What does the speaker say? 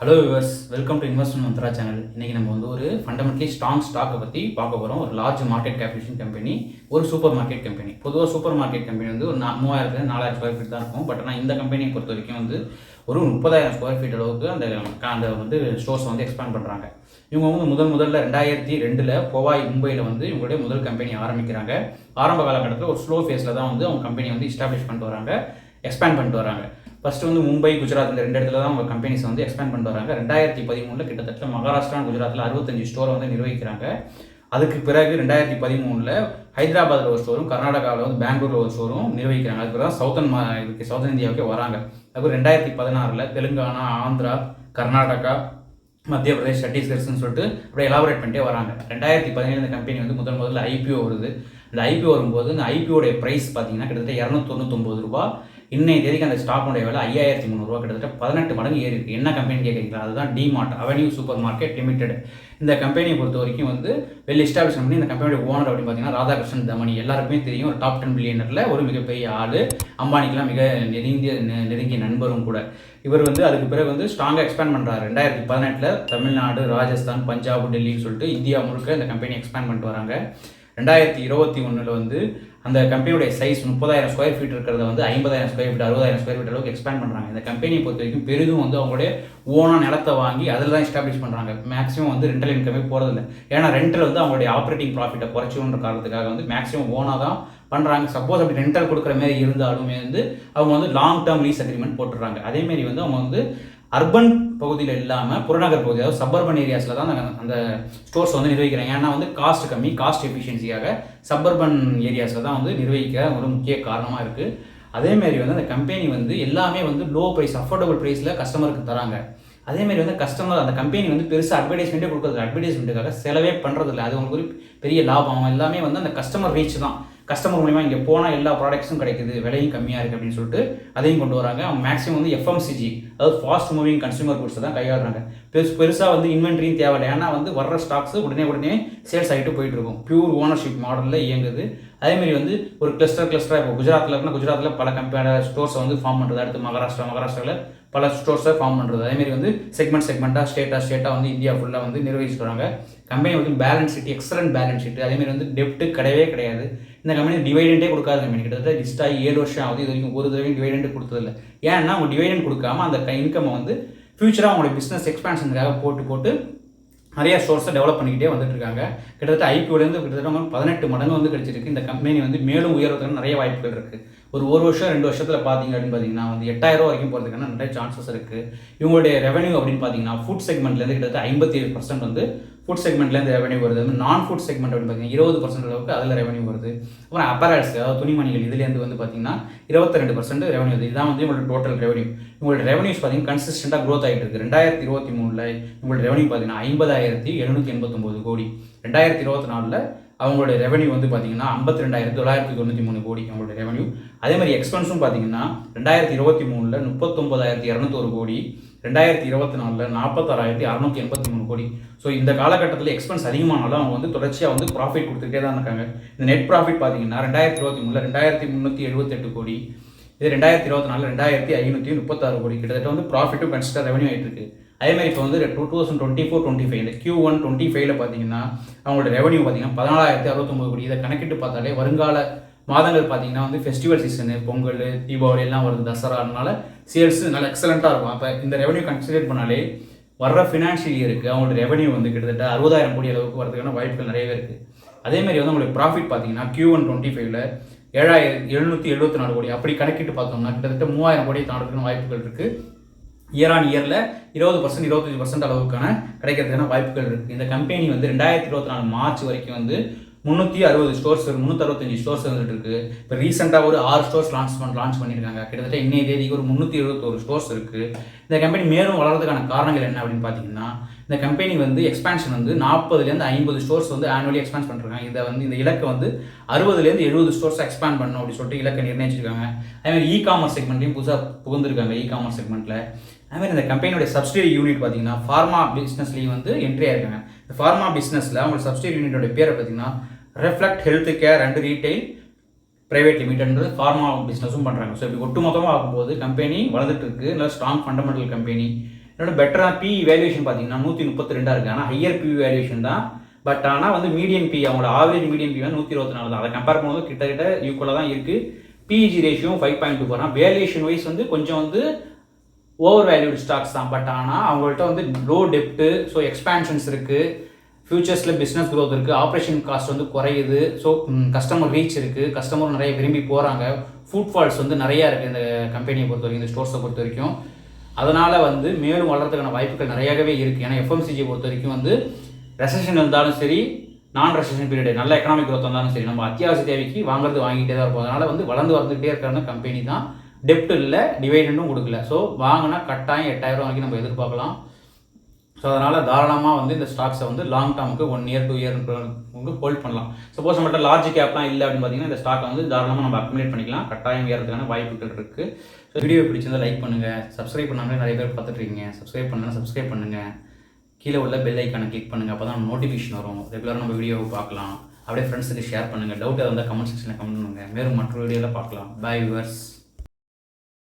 Hello viewers welcome to investment Mantra channel இன்னைக்கு நம்ம வந்து ஒரு ஃபண்டமெண்டலி ஸ்ட்ராங் ஸ்டாக்கை பற்றி பார்க்க போகிறோம் ஒரு லார்ஜ் மார்க்கெட் கேபிடேஷன் கம்பெனி ஒரு சூப்பர் மார்க்கெட் கம்பெனி பொதுவாக சூப்பர் மார்க்கெட் கம்பெனி வந்து ஒரு நா- மூவாயிரத்து நாலாயிரம் ஸ்கொயர் ஃபீட் தான் இருக்கும். பட் ஆனால் இந்த கம்பெனியை பொறுத்த வரைக்கும் வந்து ஒரு முப்பதாயிரம் ஸ்கொயர் ஃபீட் அளவுக்கு அந்த அந்த வந்து ஸ்டோர்ஸை வந்து எக்ஸ்பேண்ட் பண்ணுறாங்க இவங்க வந்து முதல் முதல்ல ரெண்டாயிரத்தி ரெண்டில் கோவாய் மும்பையில் வந்து இவங்களுடைய முதல் கம்பெனி ஆரம்பிக்கிறாங்க. ஆரம்ப காலகட்டத்தில் ஒரு ஸ்லோ ஃபேஸில் தான் வந்து அவங்க கம்பெனி வந்து எஸ்டாப்ளிஷ் பண்ணிட்டு வராங்க. எக்ஸ்பேண்ட் பண்ணிட்டு வராங்க. ஃபஸ்ட்டு வந்து மும்பை குஜராத் இந்த ரெண்டு இடத்துல தான் அவங்க கம்பெனிஸ் வந்து எக்ஸ்பேண்ட் பண்ணிட்டு வராங்க. ரெண்டாயிரத்தி பதிமூணில் கிட்டத்தட்ட மகாராஷ்டிரா குஜராத்தில் அறுபத்தஞ்சு ஸ்டோரை வந்து நிர்வகிக்கிறாங்க. அதுக்கு பிறகு ரெண்டாயிரத்தி பதிமூணில் ஹைதராபாத்தில் ஒரு ஸ்டோரும் கர்நாடகாவில் வந்து பெங்களூரில் ஒரு ஸ்டோரும் நிர்வகிக்கிறாங்க. அதுக்கு தான் சவுத்தன் மா இதுக்கு சவுத் இந்தியாவுக்கே வராங்க. அதுக்கு ரெண்டாயிரத்தி பதினாறில் தெலுங்கானா ஆந்திரா கர்நாடகா மத்திய பிரதேஷ் சத்தீஸ்கர்ஸ்னு சொல்லிட்டு அப்படியே எலாபரேட் பண்ணிட்டே வராங்க. ரெண்டாயிரத்தி பதினேழு இந்த கம்பெனி வந்து முதல் முதல்ல ஐபிஓ வருது. இந்த ஐபிஓ வரும்போது இந்த ஐபிஓடைய ப்ரைஸ் பார்த்தீங்கன்னா கிட்டத்தட்ட இரநூத்தொண்ணூத்தொம்பது ரூபா இன்னைய தேதிக்கு அந்த ஸ்டாக்கோடைய விலை ஐயாயிரத்தி முந்நூறுரூவா கிட்டத்தட்ட பதினெட்டு மடங்கு ஏறி இருக்குது என்ன கம்பெனி கேட்குறீங்களா அதுதான் DMart avenue supermarket limited இந்த கம்பெனியை பொறுத்த வரைக்கும் வந்து வெல் எஸ்டாப்ளிஷ் பண்ணி இந்த கம்பெனியோட ஓனர் அப்படின்னு பார்த்தீங்கன்னா ராதாகிருஷ்ணன் தமணி எல்லாருக்குமே தெரியும் ஒரு டாப் டென் பில்லியனரில் ஒரு மிகப்பெரிய ஆள். அம்பானிக்கெலாம் மிக நெருங்கிய நெ- நெருங்கிய நண்பரும் கூட. இவர் வந்து அதுக்கு பிறகு வந்து ஸ்ட்ராங்காக எக்ஸ்பேண்ட் பண்ணுறாரு ரெண்டாயிரத்தி பதினெட்டில் தமிழ்நாடு ராஜஸ்தான் பஞ்சாப் டெல்லின்னு சொல்லிட்டு இந்தியா முழுக்க இந்த கம்பெனி எக்ஸ்பேண்ட் பண்ணிட்டு வராங்க. ரெண்டாயிரத்தி இருபத்தி ஒன்றில் வந்து அந்த கம்பெனியுடைய சைஸ் முப்பதாயிரம் ஸ்கொயர் ஃபீட் இருக்கிறத வந்து ஐம்பதாயிரம் ஸ்கொயர் ஃபீட் அறுபதாயிரம் ஸ்கொயர் ஃபீட் அளவுக்கு எக்ஸ்பேண்ட் பண்ணுறாங்க இந்த கம்பெனியை பொறுத்த வரைக்கும் பெரிதும் வந்து அவங்களுடைய ஓனாக நிலத்தை வாங்கி அதில் தான் எஸ்டாப்ளிஷ் பண்ணுறாங்க மேக்ஸிமம் வந்து ரெண்டல் இன்கமே போகிறதில்ல ஏன்னா ரெண்டில் வந்து அவங்களுடைய ஆப்ரேட்டிங் ப்ராஃபிட்டை குறைச்சோன்ற காரணத்துக்காக வந்து மேக்ஸிமம் ஓனாக தான் பண்ணுறாங்க சப்போஸ் அப்படி ரெண்டல் கொடுக்குற மாதிரி இருந்தாலுமே வந்து அவங்க வந்து லாங் டேர்ம் லீஸ் அக்ரிமெண்ட் போட்டுடுறாங்க அதேமாரி வந்து அவங்க வந்து அர்பன் பகுதியில் இல்லாமல் புறநகர் பகுதி அதாவது சப்பர்பன் ஏரியாஸில் தான் அந்த- அந்த ஸ்டோர்ஸ் வந்து நிர்வகிக்கிறாங்க ஏன்னா வந்து காஸ்ட் கம்மி காஸ்ட் எஃபிஷியன்சியாக சப்பர்பன் ஏரியாஸில் தான் வந்து நிர்வகிக்க ஒரு முக்கிய காரணமாக இருக்குது அதேமாரி வந்து அந்த கம்பெனி வந்து எல்லாமே வந்து லோ ப்ரைஸ் அஃபோர்டபுள் ப்ரைஸில் கஸ்டமருக்கு தராங்க. அதேமாரி வந்து கஸ்டமர் அந்த கம்பெனி வந்து பெருசாக அட்வர்டைஸ்மெண்ட்டே கொடுக்குறது அட்வர்டைஸ்மெண்ட்டுக்காக செலவே பண்ணுறதில்ல அது உங்களுக்கு பெரிய லாபம். எல்லாமே வந்து அந்த கஸ்டமர் ரீச் தான். கஸ்டமர் மூலிமா இங்கே போனால் எல்லா ப்ராடக்ட்ஸும் கிடைக்குது விலையும் கம்மியாக இருக்குது அப்படின்னு சொல்லிட்டு அதையும் கொண்டு வராங்க. அவங்க மேக்ஸிமம் வந்து எஃப்எம்சிஜி அதாவது ஃபாஸ்ட் மூவிங் கன்சூமர் குட்ஸ் தான் கையாளுறாங்க. பெருசு பெருசாக வந்து இன்வென்ட்ரியும் தேவையில்லை. ஏன்னா வந்து வர்ற ஸ்டாக்ஸ் உடனே உடனே சேல்ஸ் ஆகிட்டு போயிட்டு இருக்கும். பியூர் ஓனர்ஷிப் மாடலில் இயங்குது. அதேமாரி வந்து ஒரு கிளஸ்டர் கிளஸ்டராக இப்போ குஜராத்தில் இருக்குன்னா குஜராத்தில் பல கம்பெனி ஸ்டோர்ஸை வந்து ஃபார்ம் பண்ணுறது அடுத்து மகாராஷ்டிரா மகாராஷ்டிராவில் பல ஸ்டோர்ஸை ஃபார்ம் பண்ணுறது அதேமாரி வந்து செக்மெண்ட் செக்மெண்ட்டாக ஸ்டேட்டாக ஸ்டேட்டாக வந்து இந்தியா ஃபுல்லாக வந்து நிர்வகிச்சுட்டு வராங்க. கம்பெனி வந்து balance sheet excellent balance sheet அதேமாரி வந்து டெப்ட்டு கிடையவே கிடையாது. இந்த கம்பெனி டிவைடெண்டே கொடுக்காத கம்பெனி கிட்டத்தட்ட லிஸ்ட்டாக ஆகி ஏழு வருஷம் ஆகுது இது வரைக்கும் ஒரு தடவையும் டிவைடெண்ட் கொடுத்ததில்ல. ஏன்னா அவங்க டிவைடெண்ட் கொடுக்காம அந்த இன்கம் வந்து ஃபியூச்சராக அவங்களோட பிஸ்னஸ் எக்ஸ்பான்ஷனுக்காக போட்டு போட்டு நிறைய சோர்ஸை டெவலப் பண்ணிக்கிட்டே வந்துட்டு இருக்காங்க. கிட்டத்தட்ட ஐபிஓலேருந்து கிட்டத்தட்ட பதினெட்டு மடங்கு வந்து கிடைச்சிருக்கு. இந்த கம்பெனி வந்து மேலும் உயர்வதற்கு நிறைய வாய்ப்புகள் இருக்குது ஒரு ஒரு வருஷம் ரெண்டு வருஷத்தில் பார்த்தீங்க அப்படின்னு பார்த்தீங்கன்னா வந்து எட்டாயிரம் ரூபா வரைக்கும் போகிறதுக்கான நிறைய சான்சஸ் இருக்குது இவங்களுடைய ரெவன்யூ அப்படின்னு பார்த்தீங்கன்னா ஃபுட் செக்மெண்ட்லேருந்து கிட்டத்தட்ட ஐம்பத்தி ஏழு பர்சன்ட் வந்து ஃபுட் செக்மெண்ட்லேருந்து ரெவன்யூ வருது. நான் ஃபுட் செக்மெண்ட் அப்படின்னு பார்த்தீங்கன்னா இருபது பர்சன்ட் அளவுக்கு அதில் ரெவன்யூ வருது. அப்புறம் அப்பராட்ஸ் அதாவது துணிமணிகள் இதுலேருந்து வந்து பார்த்தீங்கன்னா இருபத்தி ரெண்டு பர்சன்ட் ரெவன்யூ வருது. இதுதான் வந்து உங்களோட டோட்டல் ரெவன்யூ உங்களோட ரெவன்யூஸ் பார்த்தீங்கன்னா கன்சிஸ்டண்டாக க்ரோத் ஆகிட்டு இருக்கு. ரெண்டாயிரத்தி இருபத்தி மூணில் உங்களோட ரெவன்யூ பார்த்தீங்கன்னா ஐம்பதாயிரத்தி எழுநூற்றி எண்பத்தொம்போது கோடி. ரெண்டாயிரத்தி இருபத்தி நாலில் அவங்களுடைய ரெவன்யூ வந்து பார்த்தீங்கன்னா ஐம்பத்தி ரெண்டாயிரத்தி தொள்ளாயிரத்தி தொண்ணூற்றி மூணு கோடி அவங்களுடைய ரெவன்யூ அதே மாதிரி எக்ஸ்பென்ஸும் பார்த்தீங்கன்னா ரெண்டாயிரத்தி இருபத்தி மூணில் முப்பத்தொம்பதாயிரத்தி இரநூத்தொரு கோடி ரெண்டாயிரத்தி இருபத்தி நாலில் நாற்பத்தாறாயிரத்தி அறநூற்றி எண்பத்தி மூணு கோடி. ஸோ இந்த காலகட்டத்தில் எக்ஸ்பென்ஸ் அதிகமானாலும் அவங்க வந்து தொடர்ச்சியாக வந்து ப்ராஃபிட் கொடுத்துட்டே தான் இருக்காங்க. இந்த நெட் ப்ராஃபிட் பார்த்தீங்கன்னா ரெண்டாயிரத்தி இருபத்தி மூணில் ரெண்டாயிரத்தி முந்நூற்றி எழுபத்தெட்டு கோடி இது ரெண்டாயிரத்தி இருபத்தி நாலு ரெண்டாயிரத்தி ஐநூற்றி முப்பத்தாறு கோடி. கிட்டத்தட்ட வந்து ப்ராஃபிட்டும் கன்சிடர் ரெவன்யூ ஆகிட்டு இருக்கு. அதே மாதிரி இப்போ வந்து two thousand twenty four twenty five இந்த கியூ ஒன் டுவெண்ட்டி ஃபைவ்ல பார்த்தீங்கன்னா அவங்களோட ரெவன்யூ பார்த்தீங்கன்னா பதினாலாயிரத்தி அறுபத்தொம்பது கோடி. இதை கணக்கிட்டு பார்த்தாலே வருங்கால மாதங்கள் பார்த்தீங்கன்னா வந்து ஃபெஸ்டிவல் சீசனு பொங்கல் தீபாவளி எல்லாம் வருது தசரானால சேல்ஸ் நல்லா எக்ஸலண்ட்டாக இருக்கும். அப்போ இந்த ரெவன்யூ கன்சிடர் பண்ணாலே வர்ற ஃபினான்ஷியல் இயருக்கு அவங்களோட ரெவன்யூ வந்து கிட்டத்தட்ட அறுபதாயிரம் கோடி அளவுக்கு வரதுக்கான வாய்ப்புகள் நிறையவே இருக்குது அதே மாதிரி வந்து உங்களுக்கு ப்ராஃபிட் பார்த்தீங்கன்னா கியூ ஒன் டுவெண்ட்டி ஃபைவ்ல ஏழாயிரம் எழுநூற்றி எழுபத்தி நாலு கோடி. அப்படி கணக்கிட்டு பார்த்தோம்னா கிட்டத்தட்ட மூவாயிரம் கோடி தாண்டதுக்கான வாய்ப்புகள் இருக்குது இயர் ஆன் இயரில் இருபது பர்சன்ட் இருபத்தஞ்சி பர்சன்ட் அளவுக்கான கிடைக்கிறதுக்கான வாய்ப்புகள் இருக்குது இந்த கம்பெனி வந்து ரெண்டாயிரத்தி இருபத்தி நாலு மார்ச் வரைக்கும் வந்து முந்நூற்றி அறுபது ஸ்டோர்ஸ் முந்நூற்றறுபத்தஞ்சு ஸ்டோர்ஸ் வந்துட்டு இருக்கு. இப்போ ரீசெண்டாக ஒரு ஆறு ஸ்டோர்ஸ் லான்ச் பண்ண லான்ச் பண்ணியிருக்காங்க. கிட்டத்தட்ட இன்னைய தேதிக்கு ஒரு முந்நூற்றி எழுபத்தோரு ஸ்டோர்ஸ் இருக்குது இந்த கம்பெனி மேலும் வளர்றதுக்கான காரணங்கள் என்ன அப்படின்னு பார்த்தீங்கன்னா இந்த கம்பெனி வந்து எக்ஸ்பான்ஷன் வந்து நாற்பதுலேருந்து ஐம்பது ஸ்டோர்ஸ் வந்து ஆனுவலி எக்ஸ்பான்ஸ் பண்ணுறாங்க இதை வந்து இந்த இலக்கை வந்து அறுபதுலேருந்து எழுபது ஸ்டோர்ஸ் எக்ஸ்பேண்ட் பண்ணணும் அப்படின்னு சொல்லிட்டு இலக்கை நிர்ணயிச்சிருக்காங்க. அதேமாதிரி இ காமர்ஸ் செக்மெண்ட்லையும் புதுசாக புகுந்திருக்காங்க இ காமர்ஸ் செக்மெண்ட்டில் அதுமாதிரி இந்த கம்பெனியோட சப்சிடரி யூனிட் பார்த்தீங்கன்னா ஃபார்மா பிஸ்னஸ்லேயும் வந்து என்ட்ரி ஆயிருக்காங்க இந்த ஃபார்மா பிஸ்னஸில் அவங்களோட சப்சிடரி யூனிட்டோட பேரை பார்த்தீங்கன்னா reflect health care and retail private லிமிடெட்ன்றது pharma பிஸ்னஸும் பண்ணுறாங்க ஸோ இப்படி ஒட்டுமொத்தமாக ஆகும்போது கம்பெனி வளர்ந்துட்டு இருக்கு. நல்ல ஸ்ட்ராங் ஃபண்டமெண்டல் கம்பெனி என்னோட பெட்டராக பி வேல்யூஷன் பார்த்தீங்கன்னா நூற்றி முப்பத்தி ரெண்டாக இருக்குது ஆனால் ஹையர் பி வேல்யூஷன் தான். பட் ஆனால் வந்து மீடியம் பி அவங்களோட ஆவரேஜ் மீடியம் பி வந்து நூற்றி இருபத்தி நாலு தான். அதை கம்பேர் பண்ணும்போது கிட்டத்தட்ட ஈக்குவலாக தான் இருக்குது PE ratio five point two போகிறான் வேல்யூஷன் வைஸ் வந்து கொஞ்சம் வந்து ஓவர் வேல்யூட் ஸ்டாக்ஸ் தான். பட் ஆனால் அவங்கள்ட்ட வந்து லோ டெப்ட்டு ஸோ எக்ஸ்பேன்ஷன்ஸ் இருக்குது ஃபியூச்சர்ஸில் பிஸ்னஸ் க்ரோத் இருக்குது ஆப்ரேஷன் காஸ்ட் வந்து குறையுது. ஸோ கஸ்டமர் ரீச் இருக்குது கஸ்டமர் நிறைய விரும்பி போகிறாங்க ஃபுட் ஃபால்ஸ் வந்து நிறையா இருக்குது இந்த கம்பெனியை பொறுத்த வரைக்கும் இந்த ஸ்டோர்ஸை பொறுத்த வரைக்கும் அதனால் வந்து மேலும் வளர்கிறதுக்கான வாய்ப்புகள் நிறையாவே இருக்குது ஏன்னா எஃப்எம்சிஜியை பொறுத்த வரைக்கும் வந்து ரெசஷன் இருந்தாலும் சரி நான் ரெசஷன் பீரியட் நல்ல எக்கனாமிக் க்ரோத் இருந்தாலும் சரி நம்ம அத்தியாவசிய தேவைக்கு வாங்குறது வாங்கிட்டே தான் இருப்போம். அதனால் வந்து வளர்ந்து வந்துகிட்டே இருக்கிற கம்பெனி தான் டெப்ட் இல்லை டிவைடண்டும் கொடுக்கல. ஸோ வாங்கினா கட்டாயம் எட்டாயிரம் வரைக்கும் நம்ம எதிர்பார்க்கலாம். ஸோ அதனால் தாராளமாக வந்து இந்த ஸ்டாக்ஸை வந்து லாங் டேர்முக்கு ஒன் இயர் டூ இயர் வந்து ஹோல்ட் பண்ணலாம். சப்போஸ் நம்மகிட்ட லார்ஜ் கேப்லாம் இல்லை அப்படின்னு பார்த்தீங்கன்னா இந்த ஸ்டாக்கை வந்து தாராளமாக நம்ம அக்குமுலேட் பண்ணிக்கலாம். கட்டாயம் ஏறதுக்கான வாய்ப்புகள் இருக்குது ஸோ வீடியோ பிடிச்சிருந்தா லைக் பண்ணுங்கள் சப்ஸ்கிரைப் பண்ணாமல் நிறைய பேர் பார்த்துட்ருக்கீங்க சப்ஸ்கிரைப் பண்ணுங்கள் சப்ஸ்கிரைப் பண்ணுங்கள் கீழே உள்ள பெல் ஐக்கானை கிளிக் பண்ணுங்கள் அப்போ தான் நோட்டிஃபிகேஷன் வரும். ரெகுலராக நம்ம வீடியோவை பார்க்கலாம். அப்படியே ஃப்ரெண்ட்ஸுக்கு ஷேர் பண்ணுங்கள் டவுட் இருந்தால் கமெண்ட் செக்ஷனில் கமெண்ட் பண்ணுங்கள் மேலும் மற்ற வீடியோவில் பார்க்கலாம். By viewers